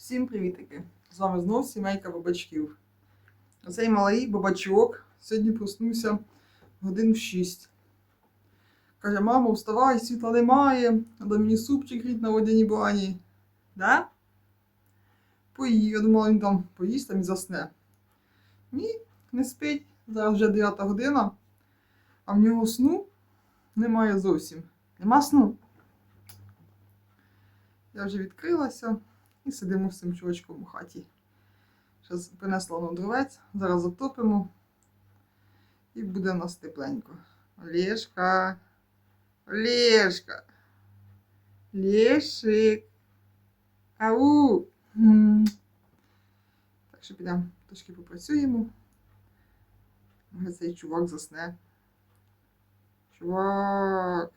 Всім привітики! З вами знов сімейка бабачків. Оцей малий бабачок сьогодні проснувся годин в 6. Каже, мамо, вставай, світла немає, треба мені супчик гріти на водяній бані. Да? Поїв. Я думала, він там поїсть там і засне. Ні, не спить. Зараз вже 9 година, а в нього сну немає зовсім. Нема сну. Я вже відкрилася і сидимо з цим чувачком у хаті. Зараз принесла нам дровець, зараз затопимо і буде в нас тепленько. Олешка, Олешка, Лешик, ау. Так що підемо трошки попрацюємо. Цей чувак засне. Чувак.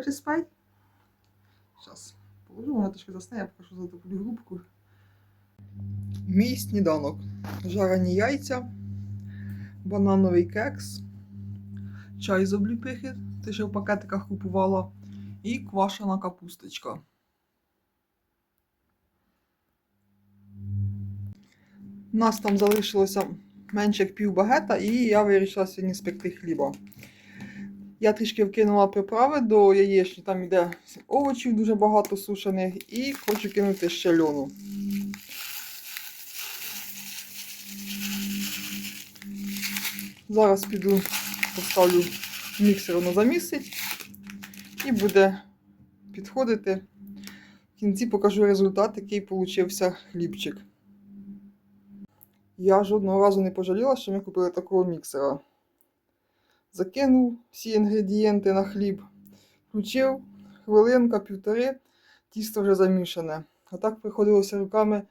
Хочеш спати? Зараз положу, вона трошки засне, я покажу за затоплю грубку. Мій сніданок. Жарені яйця, банановий кекс, чай з обліпихи, ти ще в пакетиках купувала, і квашена капусточка. У нас там залишилося менше як пів багета, і я вирішила сьогодні спекти хліба. Я трішки вкинула приправи до яєчні, там йде овочів дуже багато сушених, і хочу кинути ще льону. Зараз піду поставлю міксер, воно замісить і буде підходити. В кінці покажу результат, який получився хлібчик. Я жодного разу не пожаліла, що ми купили такого міксера. Закинув всі інгредієнти на хліб, включив хвилинка, півтори, тісто вже замішане. А так приходилося руками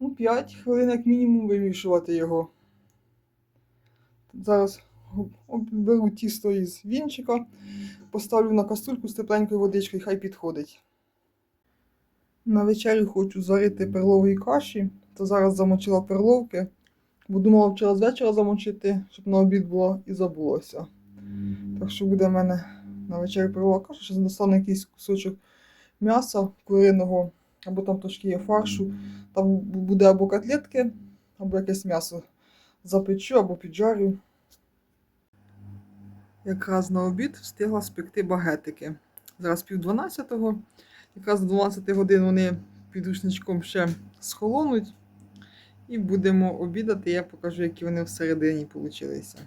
ну, 5 хвилин, як мінімум, вимішувати його. Зараз беру тісто із вінчика, поставлю на каструльку з тепленькою водичкою, хай підходить. На вечерю хочу зварити перлової каші, то зараз замочила перловки. Бо думала вчора з вечора замочити, щоб на обід було і забулося. Так що буде в мене на вечерю перлова каша, що достану якийсь кусочок м'яса куриного, або там трошки є фаршу. Там буде або котлетки, або якесь м'ясо запечу, або піджарю. Якраз на обід встигла спекти багетики. Зараз пів дванадцятого. Якраз до 12 годин вони під рушничком ще схолонуть. І будемо обідати, я покажу, які вони всередині получилися.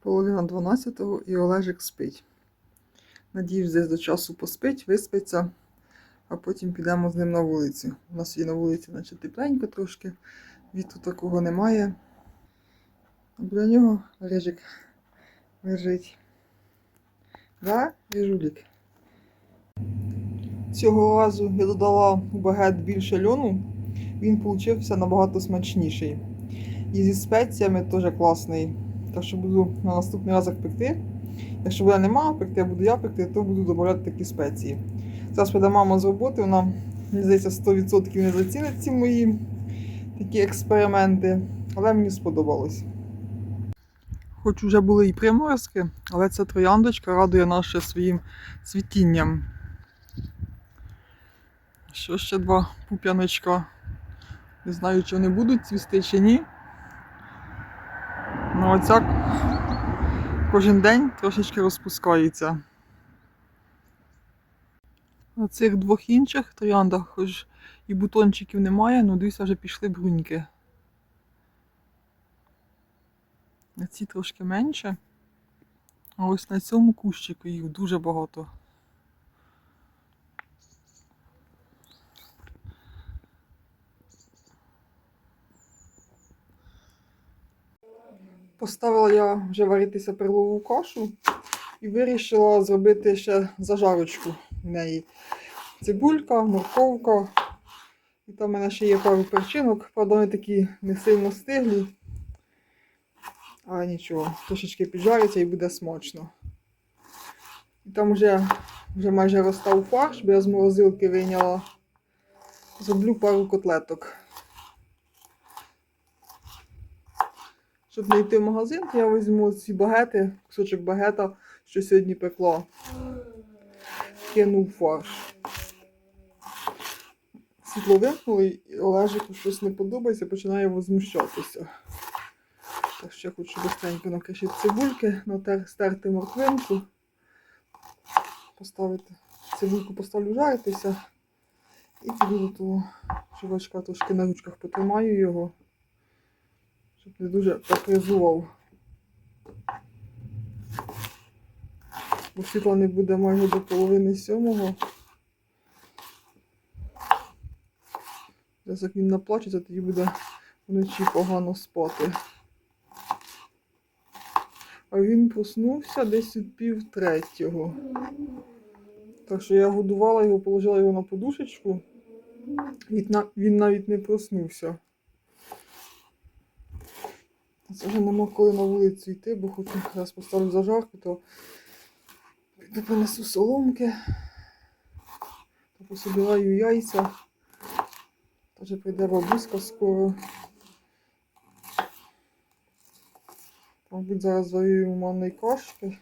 Половина 12-го і Олежик спить. Надіюсь, десь до часу поспить, виспиться, а потім підемо з ним на вулицю. У нас є на вулиці, наче тепленько трошки, вітру такого немає. А біля нього Олежик лежить. Да, Ріжулік? Цього разу я додала у багет більше льону він получився набагато смачніший. І зі спеціями теж класний. Так що буду на наступний раз пекти. Якщо буде нема пекти, а буду я пекти, то буду додавати такі спеції. Зараз прийде мама з роботи, вона, мені здається, 100% не зацінить ці мої такі експерименти, але мені сподобалось. Хоч вже були і приморозки, але ця трояндочка радує нас ще своїм цвітінням. Що ще два пуп'яночка не знаю, чи вони будуть цвісти чи ні. Ну оця кожен день трошечки розпускається. На цих двох інших трояндах, хоч і бутончиків немає, ну дивіться, вже пішли бруньки. На ці трошки менше. А ось на цьому кущику їх дуже багато. Поставила я вже варитися перлову кашу і вирішила зробити ще зажарочку в неї. Цибулька, морковка. І там в мене ще є пару перчинок, правда, вони такі не сильно стиглі. А нічого, трошечки піджариться і буде смачно. І там вже, вже майже розстав фарш, бо я з морозилки вийняла. Зроблю пару котлеток. Щоб не йти в магазин, то я візьму ці багети, кусочок багета, що сьогодні пекла. кинув фарш. Світло вимкнули, і Олежику щось не подобається, починає возмущатися. Так що я хочу быстренько накришити цибульки, стерти морквинку, поставити цибульку поставлю жаритися. І піду до того чувачка трошки на ручках потримаю його, щоб не дуже капризував. Бо світла не буде майже до половини сьомого. Десь як він наплачеться, тоді буде вночі погано спати. А він проснувся десь від пів третього. Так що я годувала його, положила його на подушечку. Він навіть не проснувся. Це вже нема коли на вулицю йти, бо хочу раз поставлю зажарку, то піду принесу соломки, то пособираю яйця. Тоже прийде бабуська скоро. Мабуть, зараз йому манної кашки.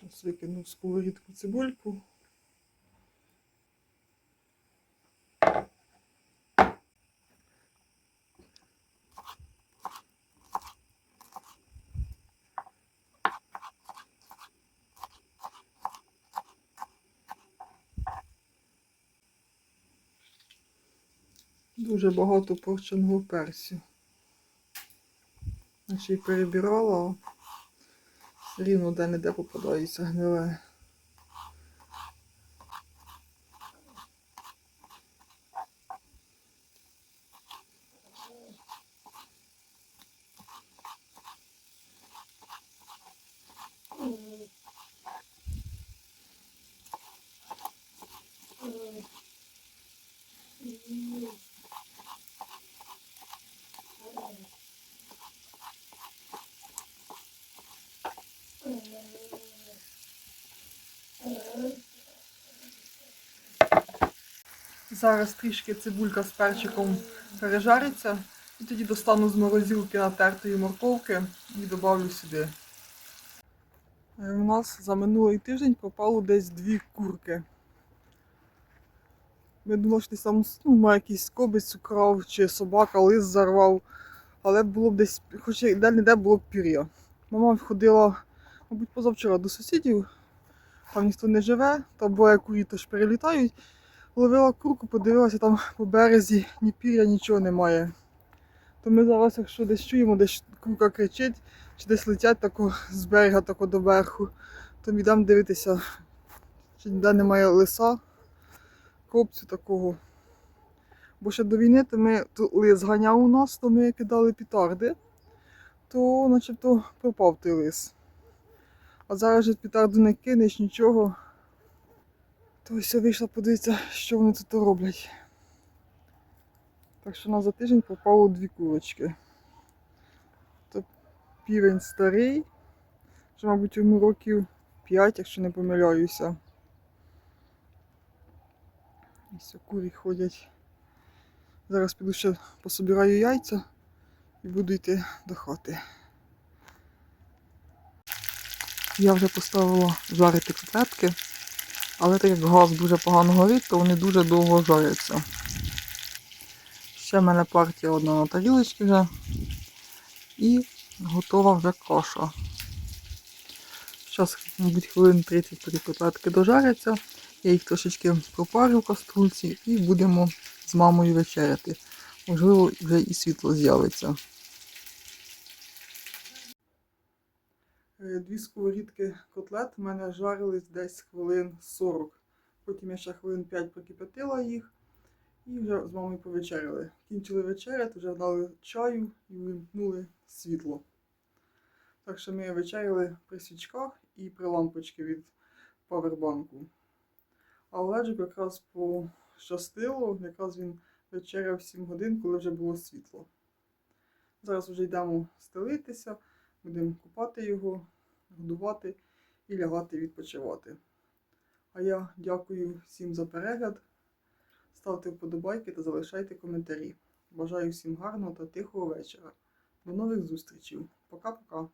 Зараз викину в сковорідку цибульку. Дуже багато порченого персю. Я ще й перебирала, рівно де-не-де попадається гниле. Зараз трішки цибулька з перчиком пережариться. І тоді достану з морозилки натертої морковки і додавлю сюди. Е, У нас за минулий тиждень пропало десь дві курки. Ми думали, що там ну, якийсь скобець украв чи собака лис зарвав. Але було б десь, хоч і де-не-де було б пір'я. Мама ходила, мабуть, позавчора до сусідів, там ніхто не живе, там буває курі теж перелітають. Ловила курку, подивилася там по березі, ні пір'я, нічого немає. То ми зараз, якщо десь чуємо, десь курка кричить, чи десь летять тако з берега тако до верху, то йдемо дивитися, чи ніде немає лиса, копцю такого. Бо ще до війни то ми то лис ганяв у нас, то ми кидали пітарди, то начебто пропав той лис. А зараз же пітарду не кинеш, нічого. То ось я вийшла подивитися, що вони тут роблять. Так що на за тиждень попало дві курочки. То півень старий, вже, мабуть, йому років 5, якщо не помиляюся. Все, курі ходять. Зараз піду ще пособираю яйця і буду йти до хати. Я вже поставила жарити котлетки. Але так як газ дуже погано горить, то вони дуже довго жаряться. Ще в мене партія одна на тарілочці вже. І готова вже каша. Зараз, мабуть, хвилин 30 котлетки дожаряться. Я їх трошечки пропарю в каструльці і будемо з мамою вечеряти. Можливо, вже і світло з'явиться. Дві сковорідки котлет в мене жарились десь хвилин 40. Потім я ще хвилин 5 прокипятила їх і вже з мамою повечеряли. Кінчили вечеряти, вже дали чаю і вимкнули світло. Так що ми вечеряли при свічках і при лампочці від павербанку. А Олежик якраз пощастило, якраз він вечеряв 7 годин, коли вже було світло. Зараз вже йдемо стелитися, будемо купати його, годувати і лягати відпочивати. А я дякую всім за перегляд. Ставте вподобайки та залишайте коментарі. Бажаю всім гарного та тихого вечора. До нових зустрічей. Пока-пока.